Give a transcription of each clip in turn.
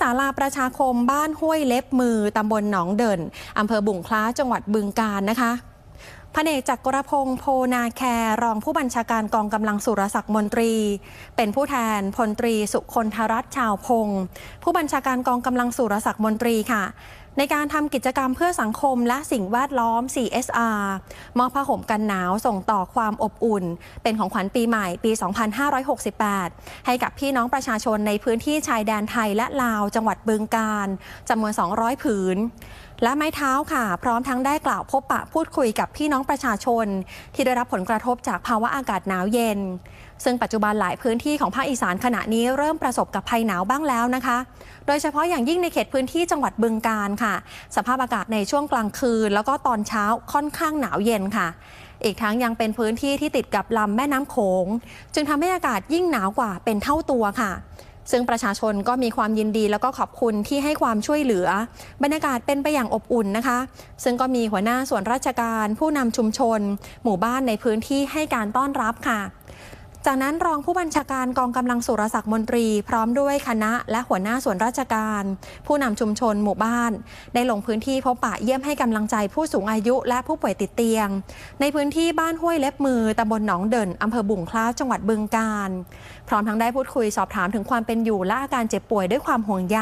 ศาลาประชาคมบ้านห้วยเล็บมือตำบลหนองเดินอำเภอบุงคล้าจังหวัดบึงกาฬนะคะ พระเนกจักรพงศ์โพนาแครรองผู้บัญชาการกองกำลังสุรศักดิ์มนตรี เป็นผู้แทนพลตรีสุคนธรัตชาวพงศ์ผู้บัญชาการกองกำลังสุรศักดิ์มนตรีค่ะ ในการทำกิจกรรมเพื่อสังคมและสิ่งแวดล้อม CSR มอบผ้าห่มกันหนาวส่งต่อความอบอุ่น เป็นของขวัญปีใหม่ปี 2568 ให้กับพี่น้องประชาชนในพื้นที่ชายแดนไทยและลาวจังหวัดบึงกาฬจำนวน 200 ผืน และไม้เท้าค่ะ พร้อมทั้งได้กล่าวพบปะพูดคุยกับพี่น้องประชาชน ที่ได้รับผลกระทบจากภาวะอากาศหนาวเย็น ซึ่งปัจจุบันหลายพื้นที่ของภาคอีสานขณะนี้เริ่มประสบกับภัยหนาวบ้างแล้วนะคะ โดยเฉพาะอย่างยิ่งในเขตพื้นที่จังหวัดบึงกาฬค่ะ สภาพอากาศในช่วงกลางคืน แล้วก็ตอนเช้าค่อนข้างหนาวเย็นค่ะ อีกทั้งยังเป็นพื้นที่ที่ติดกับลำแม่น้ำโขง จึงทำให้อากาศยิ่งหนาวกว่าเป็นเท่าตัวค่ะ ซึ่งประชาชนก็มีความยินดีแล้วก็ขอบคุณที่ให้ความช่วยเหลือ บรรยากาศเป็นไปอย่างอบอุ่นนะคะ ซึ่งก็มีหัวหน้าส่วนราชการ ผู้นำชุมชน หมู่บ้านในพื้นที่ให้การต้อนรับค่ะ จากนั้นรองผู้บัญชาการกองกำลังสุรศักดิ์มนตรี พร้อมด้วยคณะและหัวหน้าส่วนราชการ ผู้นำชุมชนหมู่บ้าน ได้ลงพื้นที่พบปะเยี่ยมให้กำลังใจผู้สูงอายุและผู้ป่วยติดเตียง ในพื้นที่บ้านห้วยเล็บมือตำบลหนองเดินอำเภอบุ่งคล้าจังหวัดบึงกาฬพร้อมทั้งได้พูดคุยสอบถามถึงความเป็นอยู่และอาการเจ็บป่วยด้วยความห่วงใย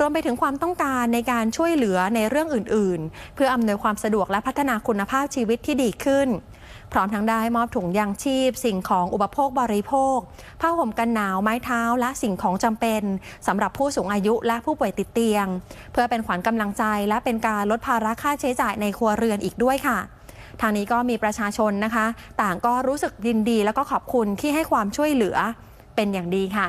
รวมไปถึงความต้องการในการช่วยเหลือในเรื่องอื่น ๆ เพื่ออำนวยความสะดวกและพัฒนาคุณภาพชีวิตที่ดีขึ้น พร้อมทั้งได้มอบถุงยางชีพ สิ่งของอุปโภคบริโภคผ้าห่มกันหนาวไม้เท้าและสิ่งของจำเป็นสำหรับผู้สูงอายุและผู้ป่วยติดเตียง เพื่อเป็นขวัญกำลังใจ และเป็นการลดภาระค่าใช้จ่ายในครัวเรือนอีกด้วยค่ะทางนี้ก็มีประชาชนนะคะ ต่างก็รู้สึกยินดี แล้วก็ขอบคุณที่ให้ความช่วยเหลือเป็นอย่างดีค่ะ